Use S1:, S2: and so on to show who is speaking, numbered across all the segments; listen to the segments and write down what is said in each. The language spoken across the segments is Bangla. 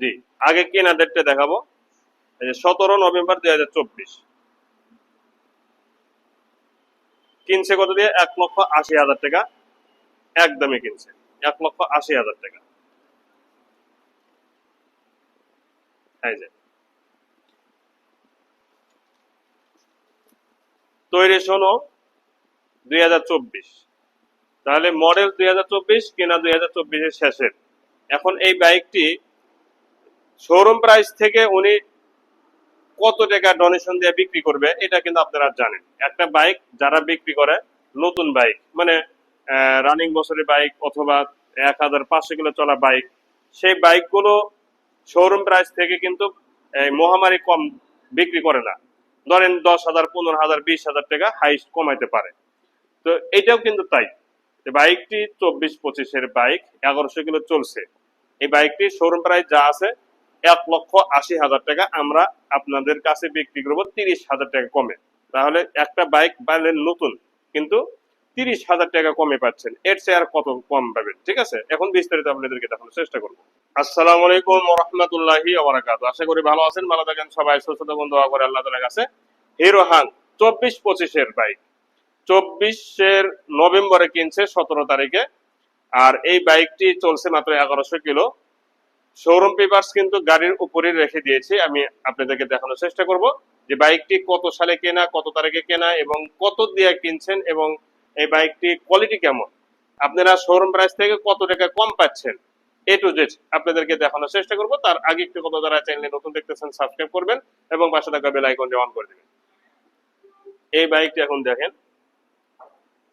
S1: জি, আগে কেনা ডেটটা দেখাবো? এই যে সতেরো নভেম্বর দুই হাজার চব্বিশ। কিনছে কত দিয়ে? এক লক্ষ আশি হাজার টাকা। একদমই কিনছে। এক লক্ষ আশি হাজার টাকা। এই যে। তৈরি শোনো দুই হাজার চব্বিশ। তাহলে মডেল দুই হাজার চব্বিশ কেনা দুই হাজার চব্বিশের শেষের। এখন এই বাইকটি শোরুম প্রাইস থেকে উনি কত টাকা ডোনেশন দিয়ে বিক্রি করবে, এটা কিন্তু আপনারা জানেন। একটা বাইক যারা বিক্রি করে, নতুন বাইক মানে রানিং বছরের বাইক অথবা এক হাজার পাঁচশো কিলো চলা বাইক সেই বাইকগুলো শোরুম প্রাইস থেকে কিন্তু মহামারী কম বিক্রি করে না। ধরেন দশ হাজার, পনেরো হাজার, বিশ হাজার টাকা হাইস্ট কমাইতে পারে। তো এটাও কিন্তু তাই। বাইকটি চব্বিশ পঁচিশের বাইক এগারোশো কিলো চলছে। এই বাইকটি শোরুম প্রাইস যা আছে এক লক্ষ আশি হাজার টাকা আমরা আপনাদের কাছে বিক্রি করব তিরিশ হাজার টাকা কমে। তাহলে একটা বাইক পাইলেন নতুন, কিন্তু তিরিশ হাজার টাকা কমে পাচ্ছেন। এর চেয়ে আর কত কম পাবেন, ঠিক আছে? এখন বিস্তারিত আপনাদেরকে দেখানোর চেষ্টা করব। আসসালামু আলাইকুম রহমতুল্লাহি আশা করি ভালো আছেন, ভালো থাকেন সবাই। সুস্থ দোয়া করে আল্লাহ তালার কাছে হিরো হাং চব্বিশ পঁচিশের বাইক। চব্বিশের নভেম্বরে কিনছে সতেরো তারিখে। আর এই বাইকটি চলছে মাত্র এগারোশো কিলো। শোরুম পেপার্স কিন্তু গাড়ির উপরে রেখে দিয়েছি। আমি আপনাদেরকে দেখানোর চেষ্টা করব যে বাইকটি কত সালে কেনা, কত তারিখে কেনা এবং কত দিয়ে কিনছেন এবং এই বাইকটি কোয়ালিটি কেমন? আপনারা শোরুম প্রাইস থেকে কত টাকা কম পাচ্ছেন? এ টু জেড আপনাদেরকে দেখানোর চেষ্টা করব। তার আগে একটু কত যারা চ্যানেলে নতুন দেখতেছেন সাবস্ক্রাইব করবেন এবং পাশে থাকা বেল আইকনটি অন করে দেবেন। এই বাইকটি এখন দেখেন,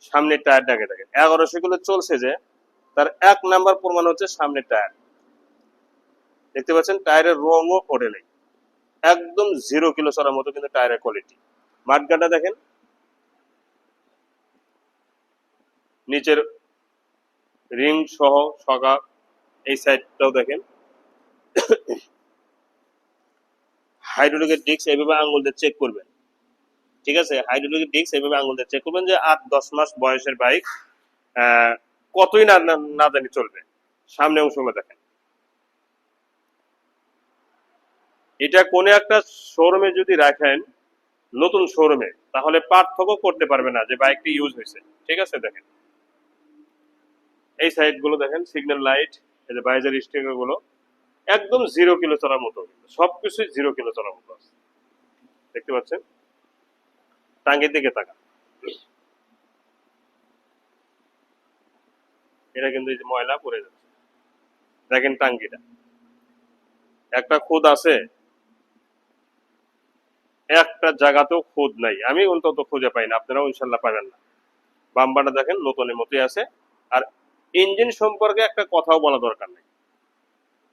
S1: সামনের টায়ার টায়ারটাকে দেখেন। এগারোশো কিলো চলছে যে, তার এক নাম্বার প্রমাণ হচ্ছে সামনের টায়ার দেখতে পাচ্ছেন টায়ারের রঙও ওঠে নেই। একদম জিরো কিলো চড়ার মতো কিন্তু টায়ারের কোয়ালিটি মাঠগাটা দেখেন। নিচের রিং সহ সকা এই সাইডটাও দেখেন। হাইড্রোলিকের ডিস্ক এইভাবে আঙ্গুল দিয়ে চেক করবেন। ঠিক আছে? হাইড্রোলিকের ডিস্ক এইভাবে আঙ্গুল দিয়ে চেক করবেন যে আট, দশ মাস বয়সের বাইক কতই না, না- না জানি চলবে। সামনে অংশগুলো দেখেন। এটা কোনো একটা শোরুমে যদি রাখেন, নতুন শোরুমে, তাহলে পার্থক্য করতে পারবে না যে বাইকটি ইউজ হয়েছে। ঠিক আছে, দেখেন। এই সাইডগুলো দেখেন, সিগন্যাল লাইট বাইজার স্টিকারগুলো একদম জিরো কিলো চলার মতো। সবকিছুই জিরো কিলো চলার মতো আছে। দেখতে পাচ্ছেন? টাঙ্গির দিকে তাকা। এটা কিন্তু এই যে ময়লা পড়ে যাচ্ছে। দেখেন টাঙ্গিটা। একটা খুদ আছে একটা জায়গাতেও খুদ নাই। আমি অন্তত খুঁজে পাই না, আপনারাও ইনশাল্লাহ পাবেন না। বাম্বাটা দেখেন, নতুনের মতোই আছে। আর ইঞ্জিন সম্পর্কে একটা কথাও বলা দরকার নেই।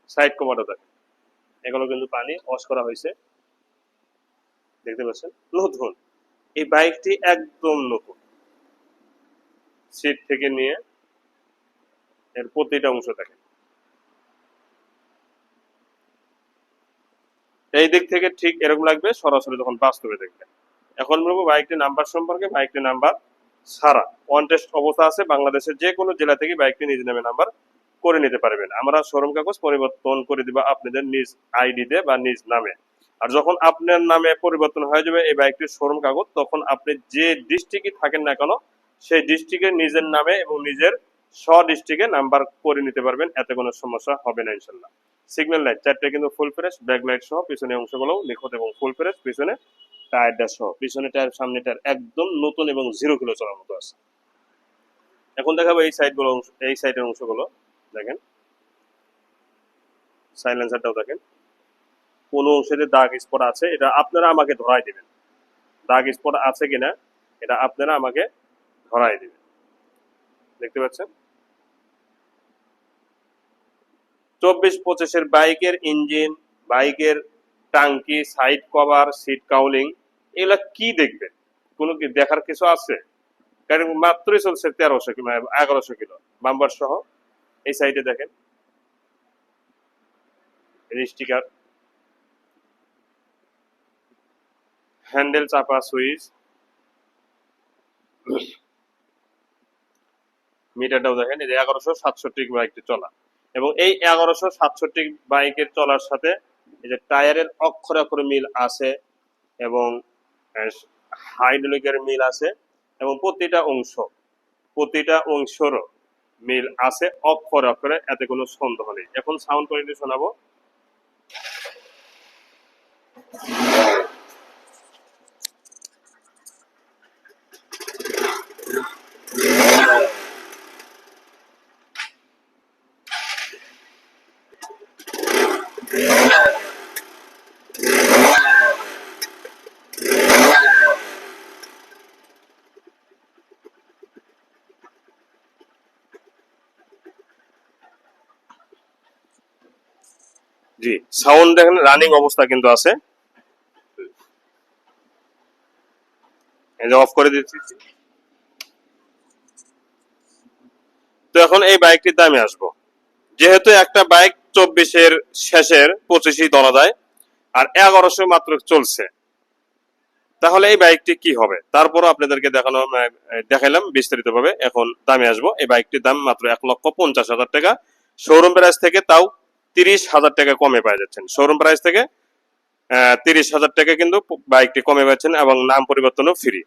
S1: সাইড কভারটা দেখেন। এগুলো কিন্তু পানি ওয়াশ করা হয়েছে। দেখতে পাচ্ছেন? নতুন। এই বাইকটি একদম নতুন। সিট থেকে নিয়ে এর প্রতিটা অংশ দেখেন। এই দিক থেকে ঠিক এরকম লাগবে, সরাসরি যখন বাস্তবে দেখবেন। এখন বলব বাইকটির নাম্বার সম্পর্কে, বাইকটির নাম্বার সারা কন্টেস্ট অবস্থা আছে, বাংলাদেশের যে কোনো জেলা থেকে বাইকটি নিজ নামে নাম্বার করে নিতে পারবেন। আমরা শোরুম কাগজ পরিবর্তন করে দিব আপনাদের নিজ আইডিতে বা নিজ নামে। আর যখন আপনার নামে পরিবর্তন হয়ে যাবে এই বাইকটির শোরুম কাগজ, তখন আপনি যে ডিস্ট্রিক্টে থাকেন না কেন, সেই ডিস্ট্রিক্টে নিজের নামে এবং নিজের স্ব ডিস্ট্রিক্টে নাম্বার করে নিতে পারবেন, এতে কোনো সমস্যা হবে না ইনশাল্লাহ সিগন্যাল লাইট চারটে কিন্তু ফুল ফ্রেশ ব্যাক লাইট সহ পিছনে অংশগুলো নিখুঁত এবং ফুল ফ্রেশ পিছনে টায়ারটা সহ। পিছনে টায়ার সামনে টায়ার একদম নতুন এবং জিরো কিলো চলার মতো আছে। এখন দেখাবো এই সাইডগুলো এই সাইডের অংশগুলো, দেখেন। সাইলেন্সারটাও দেখেন। কোন অংশে যে দাগ স্পট আছে, এটা আপনারা আমাকে ধরাই দেবেন। দাগ স্পট আছে কিনা, এটা আপনারা আমাকে ধরাই দেবেন। দেখতে পাচ্ছেন? চব্বিশ পঁচিশের বাইকের ইঞ্জিন, বাইকের টাঙ্কি, সাইড কভার, সিট কাউলিং, এগুলা কি দেখবেন? কোনো কি দেখার কিছু আছে? গাড়ি মাত্রই চলছে তেরোশো কিলো এগারোশো কিলো বাম্বার সহ। এই সাইডে দেখেন। স্টিকার। হ্যান্ডেল চাপা, সুইচ। মিটারটাও দেখেন, এই যে এগারোশো সাতষট্টি বাইকটি চলা। এবং এই এগারোশো সাতষট্টি বাইকের চলার সাথে এই যে টায়ারের অক্ষরে অক্ষরে মিল আছে এবং হাইড্রোলিকের মিল আছে এবং প্রতিটা অংশ, প্রতিটা অংশরও মিল আছে অক্ষরে অক্ষরে, এতে কোনো সন্দেহ নেই। এখন সাউন্ড কোয়ালিটি শোনাবো। জি সাউন্ড দেখেন রানিং অবস্থা কিন্তু আছে। অফ করে দিচ্ছি। তো এখন এই বাইকটির দামে আসব। যেহেতু একটা বাইক চব্বিশের শেষের পঁচিশই দলা দেয় আর এগারোশো মাত্র চলছে। তাহলে এই বাইকটি কি হবে? তারপরও আপনাদেরকে দেখানো দেখাইলাম বিস্তারিত ভাবে এখন দামে আসব। এই বাইকটির দাম মাত্র এক লক্ষ পঞ্চাশ হাজার টাকা। শোরুম প্রাইস থেকে তাও তিরিশ হাজার টাকা কমে পাওয়া যাচ্ছেন। শোরুম প্রাইস থেকে তিরিশ হাজার টাকা কিন্তু বাইকটি কমে পাচ্ছেন এবং নাম পরিবর্তনও ফ্রি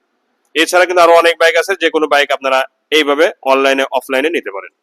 S1: এছাড়া কিন্তু আরও অনেক বাইক আছে, যে কোনো বাইক আপনারা এইভাবে অনলাইনে অফলাইনে নিতে পারেন।